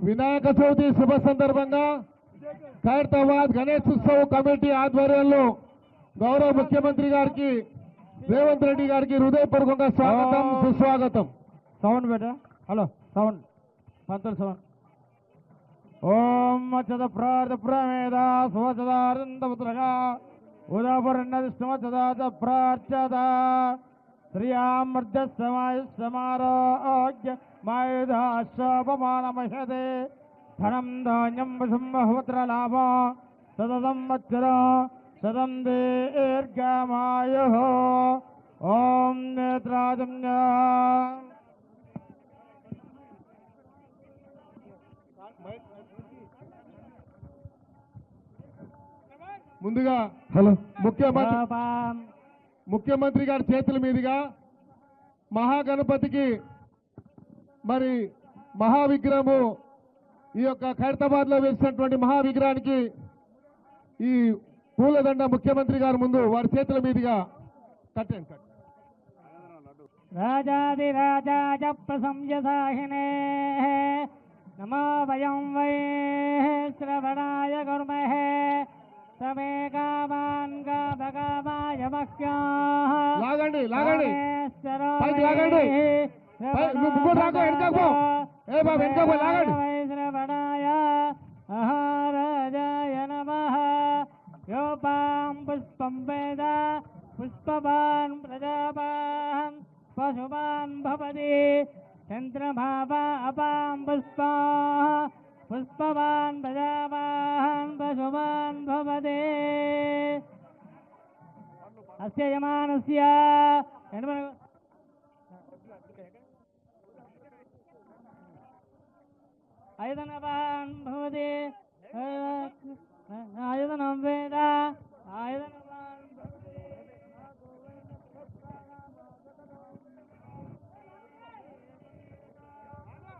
వినాయక చవితి శుభ సందర్భంగా ఖైరతాబాద్ గణేష్ ఉత్సవ్ కమిటీ ఆధ్వర్యంలో గౌరవ ముఖ్యమంత్రి గారికి రేవంత్ రెడ్డి గారికి హృదయపూర్వకంగా స్వాగతం సుస్వాగతం. సౌండ్ బేటా హలో సౌండ్ పంతులు సౌండ్ ఓం అచ్చద ప్రార్థ ప్రమేద ఉదాపరణదిష్టమచదాచ ప్రార్చద శ్రియామర్జస్సమాయుస్సమారోగ్య మాయుధాశ్వాపమానమహ్యతే ధనం ధాన్యం వశం బహుపుత్రలాభ సదతం వత్సర సదం దీర్ఘమాయు ఓం నేత్రాజమ్య ముందుగా హలో. ముఖ్యమంత్రి ముఖ్యమంత్రి గారి చేతుల మీదుగా మహాగణపతికి మరి మహావిగ్రహము ఈ యొక్క ఖైరతాబాద్లో వేసినటువంటి మహావిగ్రహానికి ఈ పూలదండ ముఖ్యమంత్రి గారి ముందు వారి చేతుల మీదుగా కట్టండి రాజాది రాజాదిరాజాజ ప్రశంససాహినే నమో వయం వై శ్రవణాయ గుర్మహే. సమే లాగండి లాగండి పైకి లాగండి. నువ్వు ముగ్గురు రాకు, వెనకకు పో. ఏ బాబు, వెనకకు పో, లాగండి. యోపాం పుష్పం వేద పుష్పవాన్ ప్రజాపాన్ పశుమాన్ భవతి చంద్రమావా అపాం పుష్పా పుష్పవాన్ ప్రజాపాన్ పశుమాన్ భవతి అస్య యమానస్య. ఐదనవాన్ భవతి